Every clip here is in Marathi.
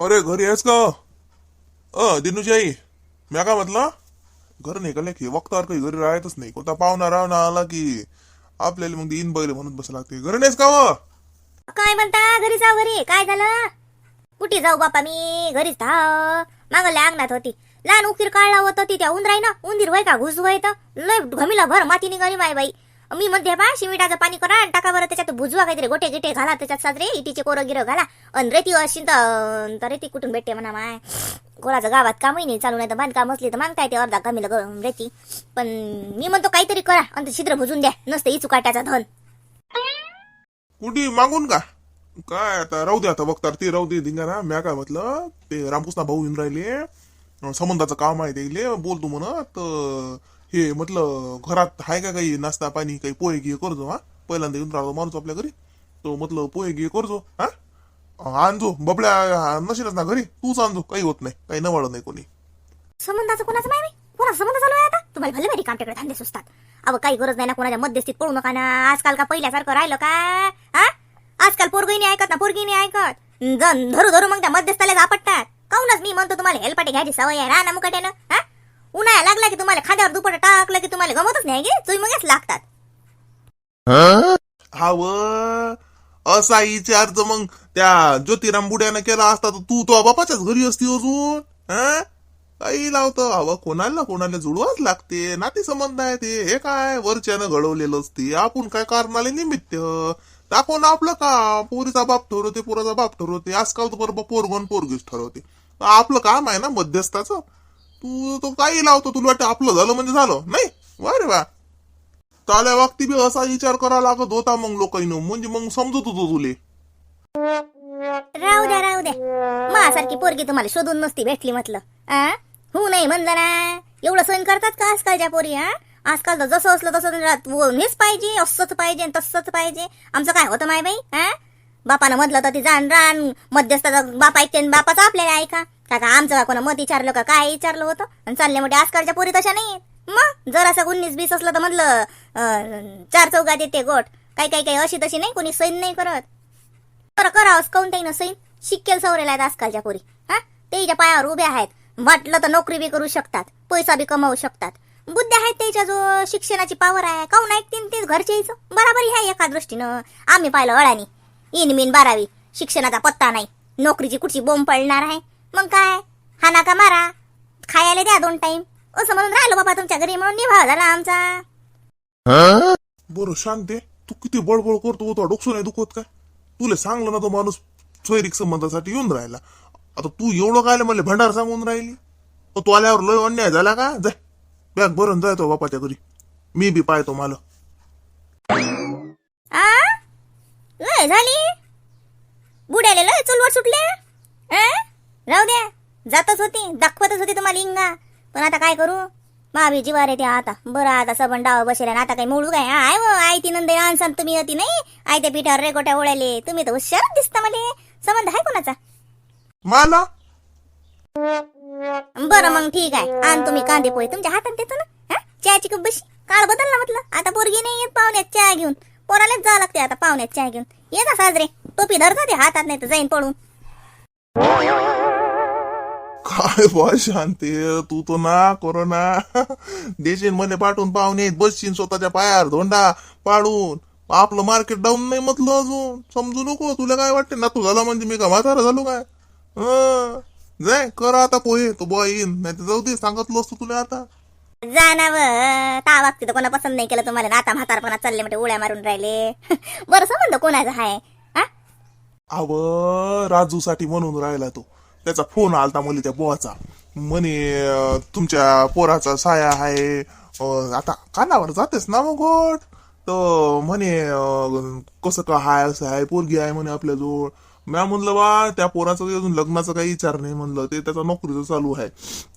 अरे घरी आहेस का? अ दिनूची आई म्या का म्हटलं? घर नाही का की वक्तावर काही घरी राहतच नाही. कोणता पाहुणा रावणा आला की आपल्याला मग इन बैल म्हणून बस लागते. घरी नाहीस का व? काय म्हणता? घरी जाऊ घरी. काय झालं? कुठे जाऊ बापा मी? घरीच था. मागल्या अंगणात होती. लहान उकीर काढला होता ती त्या उंदराई ना उंदीर वय का? घुसू वय तर लय घमीला भर माती निघाली माय बाई. मी म्हणते बा शिमिटाचं पाणी करा आणि टाका बरं त्याच्यात भुजवा काहीतरी गोटे गिटे घाला त्याच्यात साजरे इटीचे कोरं गिरं घाला. अन रेती अशी तर तर रेती कुठून भेटते म्हणा माय? कोणाचं गावात कामही नाही चालू नाही तर बांधकाम असले तर मागता येते अर्धा कमीला ग- रेती. पण मी म्हणतो काहीतरी करा आणि ते छिद्र भुजून द्या नसतं इचू काट्याचा धन. कुठे मागून का? काय आता राहू दे आता वक्तार ते राहू दे धिंगाणा. म्या काय म्हटलं ते रामकृष्ण भाऊ येऊन राहिले. संबंधाचं काम आहे ते बोलतो म्हणत हे म्हटलं घरात आहे का काही नाश्ता पाणी काही पोहे घे करजो हा? पहिल्यांदा येऊन राहतो माणूस आपल्या घरी. तो म्हटलं पोहे घे करजो हा? आणजो बबल्या नशीलच ना घरी. तूच आणजो काही होत नाही काही नवाळ नाही कोणी. संबंधाचं कोणाचं माहिती? कोणा कोणाचा संबंध चालू आहे आता? तुम्हाला भले माहिती कामच्याकडे धंदे सुचतात. अहो काही गरज नाही ना कोणाच्या मध्यस्थीत पडू नका ना. आजकाल का पहिल्यासारखं राहिलं का? हा? आजकाल पोरगी नाही ऐकत ना पोरगी नाही ऐकत. जण धरू धरू मग त्या मध्यस्थाला झापटतात काहूनच मी म्हणतो तुम्हाला हेलपाटे घ्यायची सवय आहे. ना ना मुकाट्यानं. उन्हाळा लागला की तुम्हाला खांद्यावर दुपटा टाकला की तुम्हाला गमतच नाही गे? तुम्ही मगच लागतात. हाव असा विचार तर मग त्या ज्योतिराम बुड्यानं केला असता तर तू तो बापाच्याच घरी असती अजून काही लावतं. हवं कोणाला कोणाला जुळवाच लागते. नाते संबंध आहे ते. हे काय? वरच्यानं घडवलेलं असते. आपण काय कारणाले निमित्त? दाखव ना आपलं का पोरीचा बाप ठरवते पोराचा बाप ठरवते. आजकाल तर बरोबर पोरगण पोरगीच ठरवते. आपलं काम आहे ना मध्यस्थाचं. तू तो काही लावतो तुला वाटतं आपलं झालं म्हणजे झालं. नाही? वा रे वा. चाल्या वागती बी असा विचार करा लागत होता मग लोकांनी. म्हणजे मग समजत होतो तुले. राहू द्या राहू द्या. माझ्यासारखी पोरगी तुम्हाला शोधून नसती भेटली म्हटलं. आ? हो नाही म्हणलं ना एवढं सहन करतात का आजकालच्या पोरी हा आजकाल तर जसं असलं तसं हेच पाहिजे असंच पाहिजे तसंच पाहिजे. आमचं काय होतं माय बाई? हा बापानं म्हटलं तर ती जाण रान. मध्यस्थाचा बाप ऐकते आणि बापाचं आपल्याला ऐका. काका का आमचं का कोणा मत विचारलं का? काय विचारलं होतं? आणि चालले मोठे आजकालच्या पोरी तशा नाही मग? जर असं उन्नीस बीस असलं तर म्हटलं चार चौघात येते गोट. काही काही काही अशी तशी नाही कोणी सैन नाही करत. बरं करावंच काऊन काही सैन? शिक्केल सवरेला आहेत आजकालच्या पोरी. हा? त्याच्या पायावर उभ्या आहेत. वाटलं तर नोकरी बी करू शकतात. पैसा बी कमावू शकतात. बुद्ध्या आहेत त्याच्या जो शिक्षणाची पावर आहे. काऊन ऐकतीन तेच घरचे यायचं? बराबरी आहे एका दृष्टीनं. आम्ही पाहिलं अळानी इन मिन बारावी. शिक्षणाचा पत्ता नाही. नोकरीची कुठची बोंब पडणार आहे? मग काय? हाना का मारा. खायला द्या दोन टाइम असं म्हणून राहिलो बाबा तुमच्या घरी म्हणून निभाव झाला आमचा. बरं शांते तू. किती बडबड करतो तो डोकसं नाही दुखत काय? तुला सांगलं ना तो माणूस स्वैरिक संबंधासाठी येऊन राहिला. आता तू एवढं काय म्हणले भंडार सांगून राहिली? तू आल्यावर लय अन्याय झाला का? जाय बॅग भरून जाय तो बापाच्या घरी. मी बी पाहतो मला. आ? लय झाली? बुड्याले लय चुलवट सुटल्या? आ? राहू द्या जातच होती. दाखवतच होती तुम्हाला इंगा. पण आता काय करू? मावी जीवार येते आता. बरं आता सबन डाव बसेला आता काही मोडू काय? आय व आई ती नंदे आणसान तुम्ही होती नाही? आई त्या पिठावर रेकोट्या ओळ्याले. तुम्ही तर हुशार दिसता मला. संबंध आहे कोणाचा? मला? बरं मग ठीक आहे. आण तुम्ही कांदे पोहे. तुमच्या हातात देतो ना. हा? चहाची कप बशी. काळ बदलला म्हटलं. आता पोरगी नाही येत पाहुण्यात चहा घेऊन. पोरालाच जावं लागते आता पाहुण्यात चहा घेऊन. ये ना साजरे. टोपी धरता ते हातात नाही तर जाईन पळून. काय बा शांते तू तो ना कोरोना देशील मध्ये पाठवून पाहुणे बसशील स्वतःच्या पायावर धोंडा पाडून. आपलं मार्केट डाऊन नाही म्हटलं अजून. समजू नको तुला काय वाटते ना तू झाला म्हणजे मी का म्हातारा झालो काय? हं. जाय कर आता पोहे. तो बॉय येईन. नाही तर जाऊ दे सांगितलं असतं तुला आता. जाणावं. ता बाबतीत कोणा पसंत नाही केलं तुम्हाला. आता म्हातारपणा चालले म्हणजे उड्या मारून राहिले. बरं संबंध कोणाचा आहे हा अव राजू साठी म्हणून राहिला तो. त्याचा फोन आलता मुली त्या बोवाचा. म्हणे तुमच्या पोराचा साया आहे आता कानावर जातेस ना मग गोट तर म्हणे कसं का हाय असं आहे पोरगी आहे म्हणे आपल्याजवळ. म्या म्हणलं बा त्या पोराचं अजून लग्नाचा काही विचार नाही म्हणलं. ते त्याचा नोकरीचं चालू आहे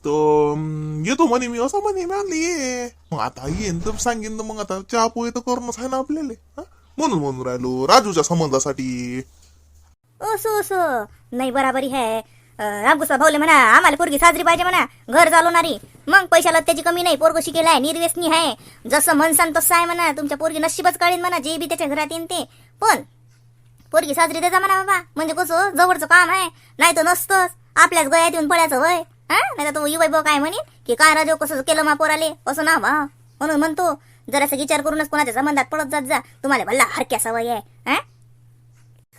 तर येतो म्हणे मी असं म्हणे मी ये. मग आता येईन तर सांगेन तर मग आता चहा पोहे तर करणंच आहे ना आपल्याला म्हणून म्हणून राहिलो राजूच्या संबंधासाठी. असो असो. नाही बराबरी आहे रामकृष्ण भाऊले म्हणा आम्हाला पोरगी साजरी पाहिजे म्हणा घर चालवणारी. मग पैशाला त्याची कमी नाही पोरग शिकेला आहे निर्व्यसनी आहे. जसं म्हणसान तसं आहे म्हणा तुमच्या पोरगी नशीबच काढीन म्हणा जे बी त्याच्या घरात येईन ते. पण पोरगी साजरी देता म्हणा बाबा म्हणजे कसं जवळचं काम आहे नाही तर नसतंच. आपल्याच गयात येऊन पडायचं वय हा? नाही तर तो युवाई भाऊ काय म्हणेन की काय राजो कसं केलं मा पोराले? असं ना बा म्हणून म्हणतो जरासा विचार करूनच कोणाच्या संबंधात पडत जात जा. तुम्हाला भल्ला हरक्या सवय आहे. हा?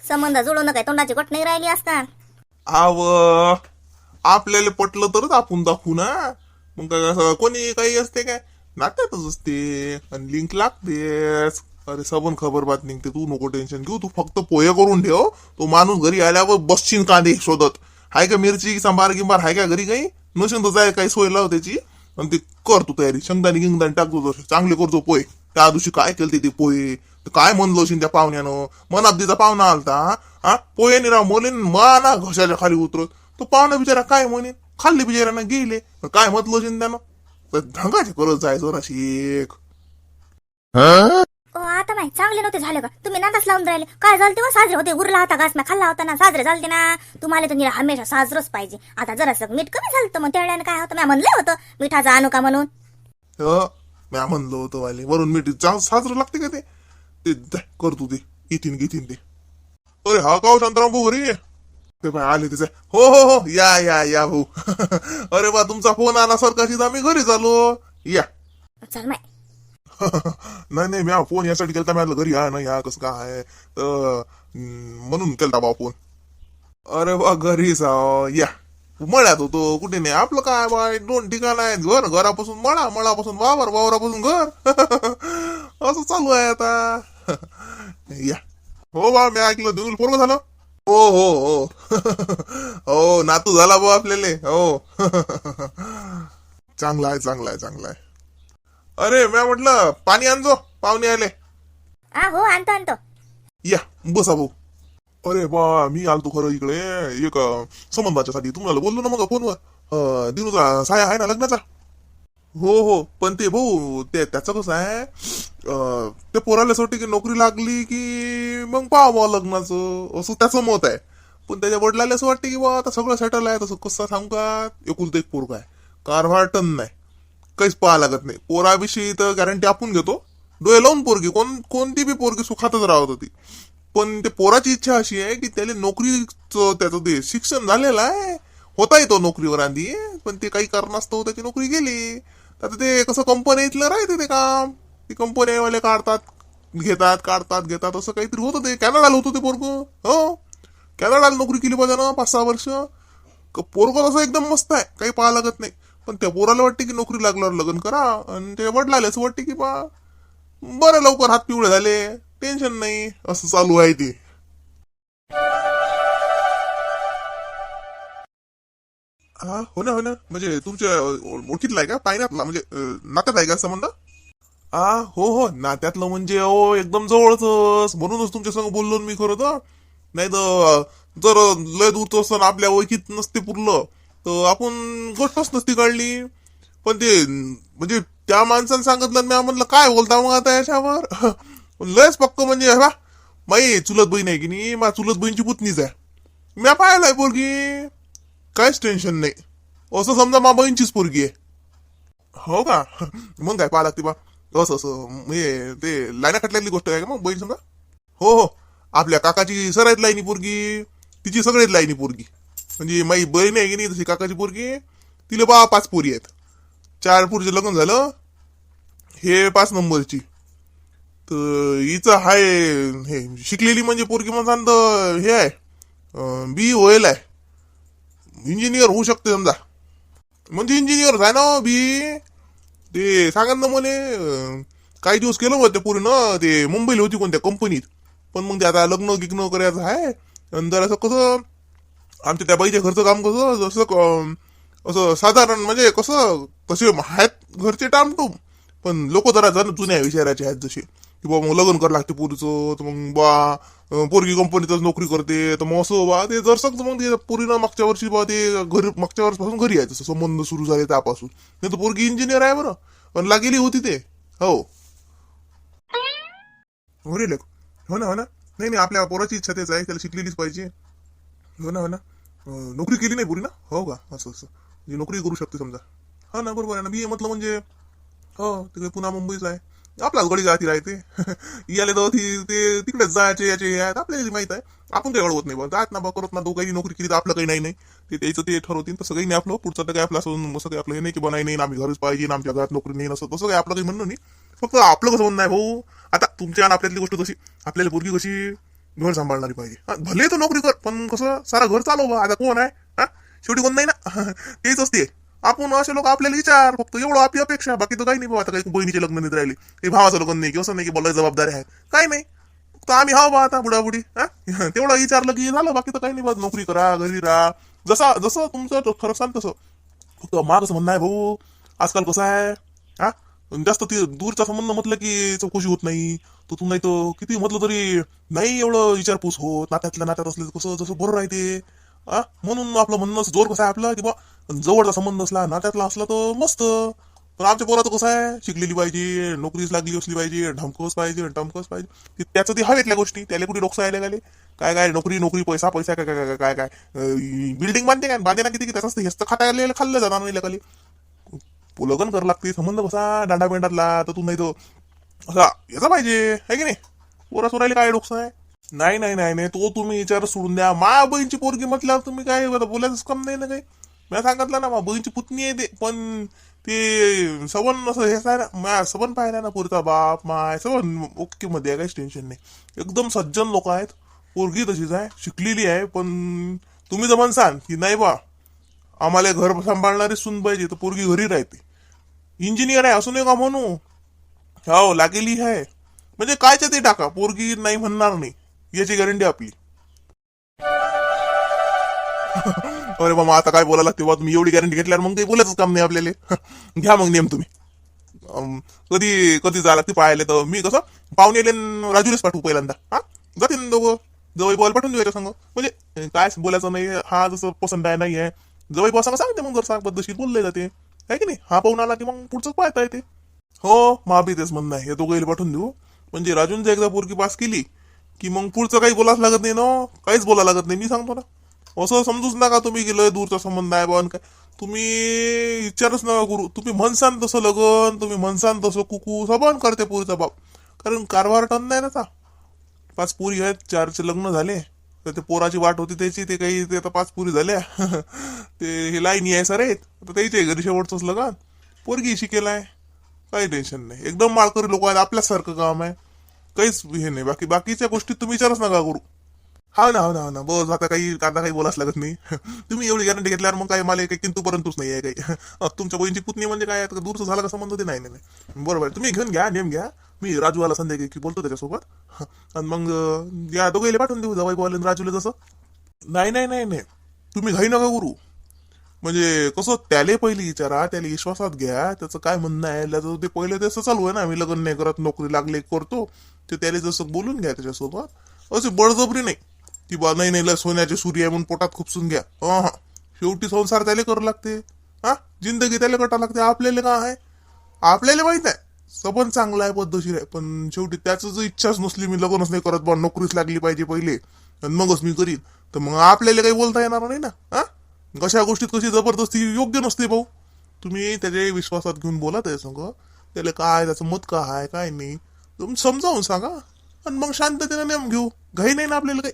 संबंध जुळून काय तोंडाची गट नाही राहिली असतात आव आपल्याला पटलं तरच आपण दाखवू ना. मग काय असं कोणी काही असते काय? नात्यातच असते. आणि लिंक लागतेच. अरे सबन खबर बात निघते तू. नको टेन्शन घेऊ. तू फक्त पोहे करून ठेव. तो माणूस घरी आल्यावर बसशील कांदे शोधत. हाय का मिरची सांबार गिंबार? हाय का घरी काही? नसेल तर जाय काही सोय लाव त्याची. आणि ते कर तू तयारी. शेंगदाणी गिंगदाणी टाकतो तसे चांगले करतो पोहे. त्या दिवशी काय केलं ते पोहे? काय म्हणलो असेल त्या पाहुण्यानं? मनाब्दीचा पाहुणा आलता हा? पोहे नि राव मोलेन ना घशाच्या खाली उतरत तो पाहुणा बिचारा काय म्हणेन? खाल्ली बिचाऱ्यानं गेले. काय म्हटलं त्यानं? तर ढंगाचे करत जाय जराशी एक ओ आता माहिती चांगले नव्हते झाले का? तुम्ही नादाच लावून राहिले. काय झालं तेव्हा? साजरे होते उरला होता घास म्या खाल्ला होता ना साजरे झालते ना. तुम्हाला तर निरा हमेशा साजरच पाहिजे. आता जरासं मीठ कमी झालं होतं मग त्यावेळेला काय होतं? मी म्हणलं होतं मिठाचा आणू का म्हणून? ह म्या म्हणलो होतो वाले वरून मीठ साजरं लागते का ते? ते जा, कर तू ते इथीन घेतीन ते. अरे हा काव शांताराम भाऊ? ये. ते बाय आले तिचे. हो हो हो. या या या भाऊ. अरे बा तुमचा फोन आला सरकारशी तर आम्ही घरी झालो या. चल माय नाही नाही म्या फोन यासाठी केलता. मी घरी या ना या कसं काय आहे. तर म्हणून केलता बा फोन. अरे बा घरी जाओ या. मळ्यात होतो. कुठे नाही. आपलं काय बा दोन ठिकाण आहेत. घर घरापासून मळा मळापासून वावर वावरापासून घर. असं चालू आहे आता. या. हो बा मी ऐकलं दिवस पोरग झालं. हो हो हो. हो नातू झाला बा आपल्याला. हो. चांगला आहे चांगला आहे चांगला आहे. अरे म्या म्हटलं पाणी आणजो पाहुणे आले. हो आणतो आणतो. या बसा भाऊ. अरे बा मी आलतो खरं इकडे. एक संबंधाच्यासाठी. तुम्हाला बोललो ना मग फोनवर. दिनूचा साया आहे ना लग्नाचा? हो हो पण ते भाऊ ते त्याचं कसं आहे ते पोराला वाटतं की नोकरी लागली की मग पाहा बा लग्नाचं. असं त्याचं मत आहे. पण त्याच्या वडिलाला असं वाटतं की बा आता सगळं सेटल आहे तसं कसं सांगू का? एकुलतं एक पोरगा आहे. कारभार टन नाही. काहीच पाहा लागत नाही. पोराविषयी तर गॅरंटी आपण घेतो. डोळे लावून पोरगी कोण कोणती बी पोरगी सुखातच राहत होती. पण ते पोराची इच्छा अशी आहे की त्याला नोकरीचं त्याचं ते शिक्षण झालेलं आहे. होता येतो नोकरीवर आधी पण ते काही कारणास्तव त्याची नोकरी गेली. आता ते कसं कंपनीतलं राहते ते काम. ती कंपनीवाले काढतात. घेतात काढतात घेतात असं काहीतरी होतं ते. कॅनडाला होतं ते पोरग. हो. कॅनडाला नोकरी केली पाहिजे ना पाच सहा वर्ष. पोरग तसं एकदम मस्त आहे. काही पाहा लागत नाही. पण त्या पोराला वाटते की नोकरी लागल्यावर लग्न करा. आणि त्या वडिलाला असं वाटते की बा बरं लवकर हात पिवळे झाले. टेन्शन नाही. असं चालू आहे ते. हा हो ना हो ना. म्हणजे तुमच्या ओळखीतला आहे का? पायऱ्यातला. म्हणजे नात्यात आहे का संबंध? आ हो हो नात्यातलं म्हणजे हो एकदम जवळच म्हणूनच तुमच्या संग बोललो ना मी खरं तर. नाही तर जर लय दूरचं असतं आपल्या ओळखीत नसते पुरलं तर आपण गोष्टच नसती काढली. पण ते म्हणजे त्या माणसानं सांगितलं मी म्हणलं काय बोलता मग आता याच्यावर? पण लयच पक्क म्हणजे हे बा माई चुलत बहीण आहे की नाही मा चुलत बहीणची पुतणीच आहे. म्या पाहिलाय पोरगी. काहीच टेन्शन नाही. असं समजा मा बहीणचीच पोरगी आहे. हो का? मग काय पाहा लागते बा. असं असं हे ते लाईना खटल्यातली गोष्ट आहे का मग बहीण समजा? हो हो. आपल्या काकाची सराईत लाईनी पोरगी तिची सगळेच लाईनी पोरगी. म्हणजे माई बहीण आहे की नाही तशी काकाची पोरगी तिला बा पाच पोरी आहेत. चार पोरीचं लग्न झालं हे पाच नंबरची. तर हिचं हाय हे शिकलेली म्हणजे पोरगी म्हणसान तर हे आहे. बी होईल आहे. इंजिनियर होऊ शकते समजा. म्हणजे इंजिनियर आहे ना बी ते सांगा ना मला काही दिवस केलं होतं ते पूर्ण ते मुंबईला होती कोणत्या कंपनीत पण मग ते आता लग्न गिग्न करायचं आहे. आणि जरासं कसं आमच्या त्या बाईच्या घरचं काम कसं जसं क- असं साधारण म्हणजे कसं कसे आहेत घरचे टामटूम. पण लोक जरा जण जुन्या विचाराचे आहेत जसे. की बा मग लग्न करावं लागते पोरीचं तर मग बा पोरगी कंपनीतच नोकरी करते तर मग असं बा ते जर सांगतो मग ते पोरीनं मागच्या वर्षी बा ते घरी मागच्या वर्षीपासून घरी आहे तसं संबंध सुरू झाले त्यापासून. नाही तर पोरगी इंजिनियर आहे बरं पण लागेली होती ते हो. हो रे लेक हो ना हो ना. नाही नाही आपल्या पोराची इच्छा तेच आहे त्याला शिकलेलीच पाहिजे. हो ना हो ना. नोकरी केली नाही पुरी ना? हो का? असं असं. म्हणजे नोकरी करू शकते समजा. हा ना बरोबर आहे ना. बी ए म्हटलं म्हणजे हो तिकडे पुन्हा मुंबईच आहे. आपलाच गडी जाती राहते. याले तर ती ते तिकडेच जायचे याचे आहेत आपल्याला माहीत आहे. आपण काही अडवत नाही. जात ना बा करत ना दोघांनी नोकरी केली तर आपलं काही नाही नाही. ते त्याचं ते ठरवतील. तसं काही नाही आपलं. पुढचं तर काही आपलं असं असं काही आपलं हे नाही की बनाई नाही आम्ही घरच पाहिजे आमच्या घरात नोकरी नाही असं तसं काही आपलं काही म्हणणं नाही. फक्त आपलं कसं म्हणणं आहे भाऊ आता तुमच्या आणि आपल्यातली गोष्ट कशी आपल्याला पोरगी कशी घर सांभाळणारी पाहिजे. भले तर नोकरी कर पण कसं सारा घर चालव बा. आता कोण आहे? हा? शेवटी कोण नाही ना? तेच असते. आपण असे लोक आपल्याला विचार फक्त एवढं आपली अपेक्षा बाकी तर काही नाही आता काही बहिणीचे लग्न नाही राहिले. हे भावाचं लग्न नाही की असं नाही की बोलायची जबाबदारी आहे. काही नाही. फक्त आम्ही हाव बा आता बुडाबुडी हा? तेवढं विचारलं की झालं बाकी तर काही नाही बा नोकरी करा घरी राहा. जसा जसं तुमचं खरं सांग तसं. फक्त माझं म्हणणं आहे भाऊ. आजकाल कसं आहे हा? जास्त ती दूरचा संबंध म्हटलं की चौकशी होत नाही. तो तू नाही तो किती म्हटलं तरी नाही एवढं विचारपूस होत. नात्यातल्या नात्यात असले कसं जसं बरं राहते. हा? म्हणून आपलं म्हणणं असं जोर कसं आहे आपलं की बा जवळचा संबंध असला नात्यातला असला तर मस्त. पण आमच्या पोराचं कसं आहे? शिकलेली पाहिजे नोकरीच लागली असली पाहिजे ढमकच पाहिजे टमकच पाहिजे. त्याचं ते हवेतल्या गोष्टी त्याला कुठे डोकसा यायला गेले काय काय नोकरी नोकरी पैसा पैसा काय काय काय काय काय बिल्डिंग बांधते काय? बांधे ना किती की त्याचं हेच तर खाता खाल्लं जाणार नाही खाली लग्न करावं लागते संबंध कसा? डांडा पेंडातला तर तू नाही तो असा याचा पाहिजे आहे की नाही? पोरा सोरायला काय डोकसा आहे? नाही नाही नाही नाही. तो तुम्ही विचार सोडून द्या. मा बहीणची पोरगी म्हटल्यावर तुम्ही काय आता बोलायचंच कम नाही ना काही. मी सांगितलं ना मा बहीणची पुतणी आहे ते. पण ते सबन असं हेच आहे ना मा सबन पाहिला ना पुरता बाप माय सबन ओके मध्ये आहे काहीच टेन्शन नाही. एकदम सज्जन लोक आहेत. पोरगी तशीच आहे शिकलेली आहे. पण तुम्ही जर म्हणसान की नाही बा आम्हाला घर सांभाळणारी सून पाहिजे तर पोरगी घरी राहते. इंजिनियर आहे असू नये का म्हणू? हो लागेली आहे. म्हणजे कायच्या ते टाका? पोरगी नाही म्हणणार नाही. याची गॅरंटी आपली. अरे बाबा आता काय बोलायला लागते तुम्ही एवढी गॅरंटी घेतल्यावर मग काही बोलायचं काम नाही आपल्याला. घ्या मग नेम तुम्ही. कधी कधी जा लागते पाहायला तर. मी कसं पाहुणे राजूलाच पाठवू पहिल्यांदा. हा? जाते ना दोघं. जवळ बॉल पाठवून देऊ सांग. म्हणजे काय बोलायचं नाही. हा जसं पसंत आहे नाही आहे. जवळ बॉल सांग सांगते मग जर सांग पद्धतशीर बोलले जाते आहे की नाही? हा पाहून आला की मग पुढचं पाहता येते. हो महाबी तेच म्हणणं आहे. हे दोघं पाठवून देऊ. म्हणजे राजून जर एकदा पोरगी पास केली की मग पुढचं काही बोलाच लागत नाही ना? काहीच बोला लागत नाही. मी सांगतो ना. असं समजूच नका तुम्ही गेलं दूरचा संबंध आहे बन काय. तुम्ही विचारच नका करू. तुम्ही म्हणसान तसं लगन तुम्ही म्हणसान तसं कुकू सबन करते पुरीचा बाप. कारण कारभार टन नाही ना पाच पुरी आहेत चारचे लग्न झाले. तर ते पोराची वाट होती त्याची ते काही ते आता पाच पुरी झाल्या. ते हे लाईनी आहे सर आहेत. आता त्याचे घरी शेवटचंच लगन. पोरगी शिकेला आहे. काही टेन्शन नाही. एकदम माळकरी लोक आहेत. आपल्यासारखं काम आहे. काहीच हे नाही. बाकी बाकीच्या गोष्टी तुम्ही विचारच नका करू. हा ना हो ना हो ना. बस आता काही आता काही बोलाच लागत नाही. तुम्ही एवढी गॅरंटी घेतल्यावर मग काय मला काही किंतू परंतुच नाही आहे काही. तुमच्या बहिणीची पुतणी म्हणजे काय? आता दूरचं झाला का संबंध ते नाही नाही नाही. बरोबर. तुम्ही घेऊन घ्या नेम घ्या. मी राजूवाला संध्याकाळी की बोलतो त्याच्यासोबत. आणि मग या दोघेले पाठवून देऊ जवाई बोल राजूला जसं. नाही नाही नाही नाही. तुम्ही घाई नका करू. म्हणजे कसं त्याले पहिले विचारा त्याला विश्वासात घ्या त्याचं काय म्हणणं आहे त्याचं ते पहिले तसं चालू आहे ना आम्ही लग्न नाही करत नोकरी लागले करतो. ते त्याला जसं बोलून घ्या त्याच्यासोबत. असे बळजबरी नाही. की बा नाही नाही लय सोन्याचे सूर्य आहे म्हणून पोटात खुपसून घ्या. हा हा. शेवटी संसार त्याला करू लागते. हा? जिंदगी त्याला कटा लागते. आपल्याला का आहे? आपल्याला माहीत आहे. सबन चांगला आहे पद्धतशीर आहे. पण शेवटी त्याचं जर इच्छाच नसली मी लग्नच नाही करत बा नोकरीच लागली पाहिजे पहिले. आणि मगच मी करीन. तर मग आपल्याला काही बोलता येणार नाही ना? हा? कशा गोष्टीत कशी जबरदस्ती योग्य नसते भाऊ. तुम्ही त्याच्या विश्वासात घेऊन बोला त्या त्याला काय त्याचं मत काय आहे काय नाही. तुम्ही समजावून सांगा. आणि मग शांततेने नेम घेऊ. घाई नाही ना आपल्याला काही.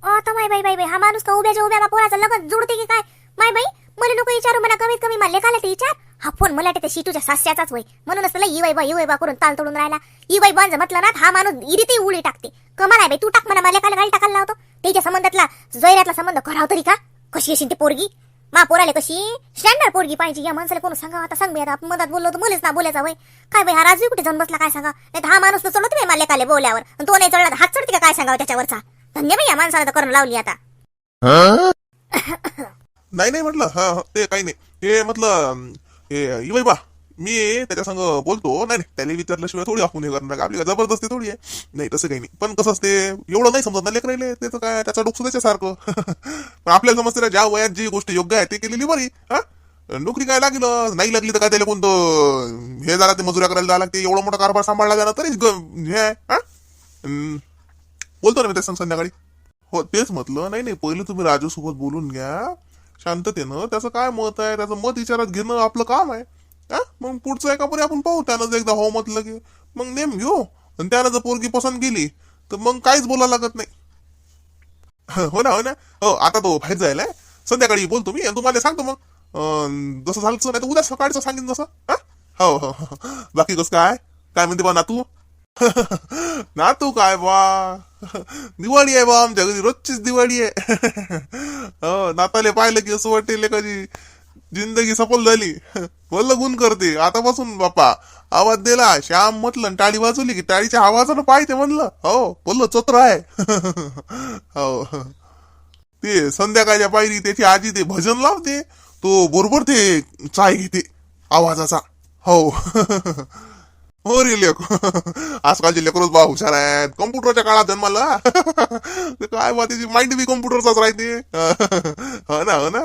ओ तर माय बाई बाई बाई हा माणूस का उभ्याच्या उभ्या पोराचं लग्न जुडते की काय? माय बाई मला नको विचारू म्हणा कमीत कमी मला लेखाला ते विचार. हा फोन मला ते शिटूच्या सास्याचाच वय म्हणूनच त्याला ई बाई बा ई बाई बा करून ताल तोडून राहिला. ई बाई बांज म्हटलं ना हा माणूस इरिते उडी टाकते. कमाल आहे बाई तू टाक म्हणा मला लेखाला गाडी टाकायला लावतो. त्याच्या संबंधातला जैरातला संबंध कराव तरी का? कशी असेल ती पोरगी? मा पोराले कशी? स्टँडर्ड पोरगी पाहिजे. या माणसाला कोण सांगा आता सांग मी आता मधात बोललो तर मलेच ना बोलायचा वय. काय बाई हा राजवी कुठे जाऊन बसला? काय सांगा नाही तर हा माणूस तर नाही मला लेखाले बोल्यावर आणि तो नाही चढला हात चढते का काय सांगावं त्याच्यावरचा? धन्य बाई या माणसाला तर करून लावली आता. नाही नाही म्हटलं. हा हा, ते काही नाही. हे म्हटलं हे इवाई बा मी त्याच्या संग बोलतो नाही नाही त्याला विचारल्याशिवाय थोडी आपण हे करणार आपली जबरदस्ती थोडी आहे. नाही तसं काही नाही. पण कसं असते एवढं नाही समजत ना लेकरायले त्याचं काय त्याचं डोकं त्याच्यासारखं पण आपल्याला समजते ना ज्या वयात जी गोष्ट योग्य आहे ते केलेली बरी हा? नोकरी काय लागलं? नाही लागली तर काय त्याला कोणतं हे झालं ते मजुऱ्या करायला जायला लागते एवढा मोठा कारभार सांभाळला जाणार तरी हे आहे हा? बोलतो ना मी त्या संग संध्याकाळी. हो तेच म्हटलं नाही नाही पहिले तुम्ही राजू सोबत बोलून घ्या शांततेनं त्याचं काय मत आहे त्याचं मत विचारात घेणं आपलं काम आहे. हा? मग पुढचं एका परी आपण पाहू त्यानं जर एकदा हो म्हटलं की. मग नेम घेऊ हो, आणि त्यानं जर पोरगी पसंत केली तर मग काहीच बोलायला लागत नाही. हो ना हो ना. हो आता तो बाहेर जायला संध्याकाळी बोलतो मी आणि तुम्हाला सांगतो मग. अं, जसं झालं तसं नाही तर उद्या सकाळचं सांगेन जसं. हा? हो हो हो. बाकी कसं काय? काय म्हणते बा नातू? नातू काय बा? दिवाळी आहे बा आमच्या घरी रोजचीच दिवाळी आहे. हो नाताले पाहिलं की असं वाटेल कधी जिंदगी सफल झाली. बोललं गुण करते. आतापासून बापा आवाज दिला. श्याम म्हटलं टाळी वाजवली की टाळीच्या आवाजानं पाहिजे म्हणलं. हो बोललं चोत्र आहे. हो. ते संध्याकाळच्या पायरी त्याची आजी ते भजन लावते. तो बरोबर ते चाय घेते. आवाजाचा. हो. हो रे लेख आजकालचे लेकरच बा हुशार आहेत. कम्प्युटरच्या काळात जन्माला ते काय बा त्याची माइंड बी कम्प्युटरचाच राहते. हो ना हो ना.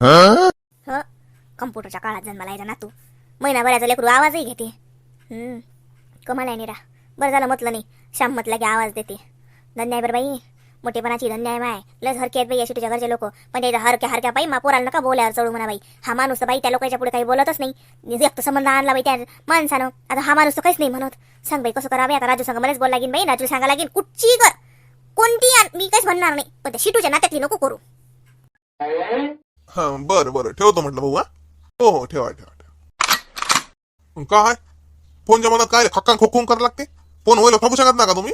ह? कम्प्युटरच्या काळात जन्माला यायचा ना तू. महिनाभराचा लेकरू आवाजही घेते. हम्म कमाल आहे निरा. बरं झालं म्हटलं नाही. श्याम म्हटलं की आवाज देते. धन्य आहे बरं बाई. मोठेपणाची धन्य आहे माय. लस हरके आहेत बाई अशी तुझ्या घरचे लोक. पण त्याच्या हरक्या हरक्या बाई मा पोराला नका बोलायला चढू म्हणा बाई. हा माणूस तर बाई त्या लोकांच्या पुढे काही बोलतच नाही. व्यक्त संबंध आणला बाई त्या माणसानं. आता हा माणूस तर काहीच नाही म्हणत. सांग बाई कसं करावे? आता राजू सांग मलाच बोल लागेल बाई. राजू सांगा लागेल कुठची कर कोणती आण मी काहीच म्हणणार नाही. पण त्या शिटूच्या नात्यातली नको करू. हा बरं बरं. ठेवतो म्हटलं भाऊ हा? हो हो ठेवा ठेवा ठेवा. काय फोनच्या मनात काय खक्का खोकून करायला लागते? फोन व्हायला थांबू शकत ना का तुम्ही?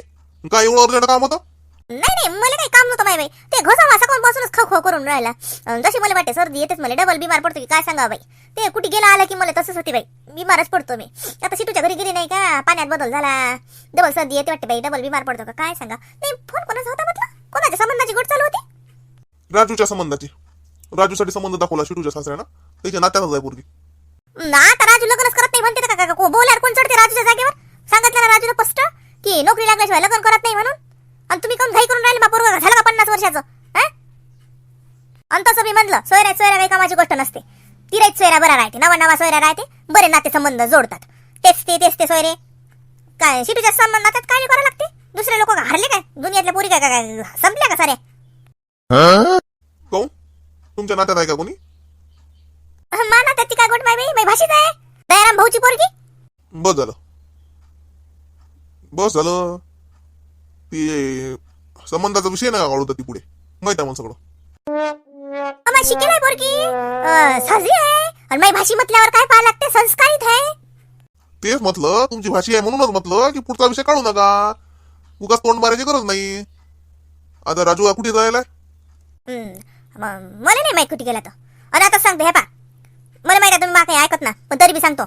काय एवढं अर्जंट काम होतं? नाही नाही मला काही काम नव्हतं माय बाई. ते घोसा वासा कोण बसूनच खो खो करून राहिला. अं, जशी मला वाटते सर्दी येतेच मला. डबल बिमार पडतो की काय सांगा बाई? ते कुठे गेला आला की मला तसंच होते बाई. बिमारच पडतो मी. आता सिटूच्या घरी गेली नाही का? पाण्यात बदल झाला. डबल सर्दी येते वाटते बाई. डबल बिमार पडतो का? काय सांगा? नाही फोन कोणाचा होता म्हटलं? कोणाच्या संबंधाची गोट चालू होती? राजूच्या संबंधाची. राजूसाठी संबंध दाखवला शिटूच्या सासऱ्यानं. त्याच्या नात्यातच आहे पोरगी. ना आता राजू लग्नच करत नाही म्हणते का- का का- बोलायला कोण चढते राजूच्या जागेवर? सांगितलं ना राजूला स्पष्ट की नोकरी लागल्याशिवाय लग्न करत नाही म्हणून? आणि तुम्ही कोण घाई करून राहिले? बा पोरगं झालं का पन्नास वर्षाचं? हा? आणि तसं मी म्हणलं सोयऱ्या सोयऱ्या काही कामाची गोष्ट नसते. तिरेच सोयऱ्या बरा राहते. नवा नवा सोयऱ्या राहते. बरे नाते संबंध जोडतात. तेच ते तेच ते सोयरे. काय शिटूच्या संबंधात काय नाही करावं लागते? दुसरे लोक हारले काय? दुनियातल्या पोरी काय काय संपल्या का काऊन तुमच्या नात्यात आहे का कोणी? माना त्याची काय गोट माय बाई? भाषीच आहे. दयाराम भाऊची पोरगी? बस झालं. बस झालं. ती संबंधाचा विषय नका काढू ती पुढे माहीत आहे मला सगळं. शिकेल आहे पोरगी? अं, साजरी आहे. आणि माई भाषी म्हटल्यावर काय पाहा लागते? संस्कारित आहे. तेच म्हटलं तुमची भाषी आहे म्हणूनच म्हटलं की पुढचा विषय काढू नका. उगाच तोंड मारायची गरज नाही. आता राजू हा कुठे जायला हम्म, म- मला नाही माहीत कुठे गेला तो. आणि आता सांगतो हे पा मला माहिती आहे तुम्ही मा काही ऐकत ना पण तरी बी सांगतो.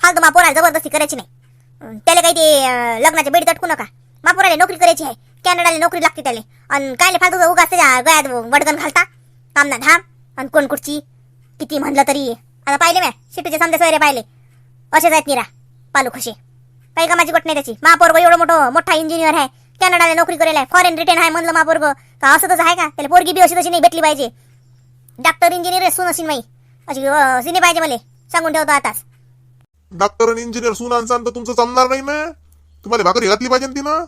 फालतू मा पोराला जबरदस्ती करायची नाही. त्याला काही ते लग्नाचे बेडी तटकू नका. मा पोराला नोकरी करायची आहे. कॅनडाला नोकरी लागते त्याला. आणि काय फालतू उगाच त्याच्या गळ्यात वडगण घालता? काम ना धाम? आणि कोण कुठची किती म्हणलं तरी. आता पाहिले मॅ शिटूचे समजा सोयरे पाहिले. असेच आहेत निरा पालू खशी काही कामाची गोट नाही त्याची. महापौर एवढं मोठं मोठा इंजिनियर आहे. कॅनडाला नोकरी करेल फॉरेन रिटर्न आहे म्हणलं महापोरग का असं तसं आहे का? त्याला पोरगी बी अशी तशी नाही भेटली पाहिजे. डॉक्टर इंजिनियर सून असेल माई अशी सिने पाहिजे मला. सांगून ठेवतो आताच. डॉक्टर आणि इंजिनियर सुन आणसान तर तुमचं जमणार नाही ना? तुम्हाला भाकरी घातली पाहिजे ना तिनं?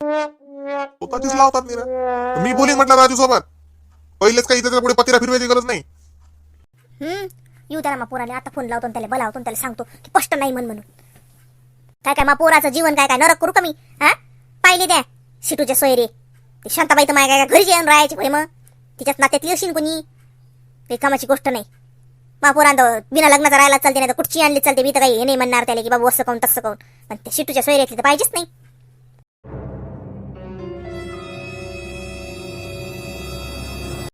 स्वतःचीच लावतात निरा मी बोलीन म्हटलं राजू सोबत पहिलेच काही त्याच्या पुढे पतिरा फिरवायची गरज नाही. हम्म? येऊ त्याला मा पोराने आता फोन लावतो त्याला बोलावतो त्याला सांगतो की स्पष्ट नाही म्हण म्हणून. काय काय मा पोराचं जीवन काय काय नरक करू का मी? हा? पाहिले त्या सिटूच्या सोयरे. ते शांताबाई तर माय काय घरी जेवण राहायची भाई मग. तिच्यात नात्यातली असेल कोणी? ते कामाची गोष्ट नाही. बापुरांत बिना लग्नाचा राहायला चालते नाही तर कुठची आणली चालते मी तर काही हे नाही म्हणणार त्याला की बाबू असं काऊन तसं काऊन पण ते शिटूच्या सोयऱ्यातली तर पाहिजेच नाही.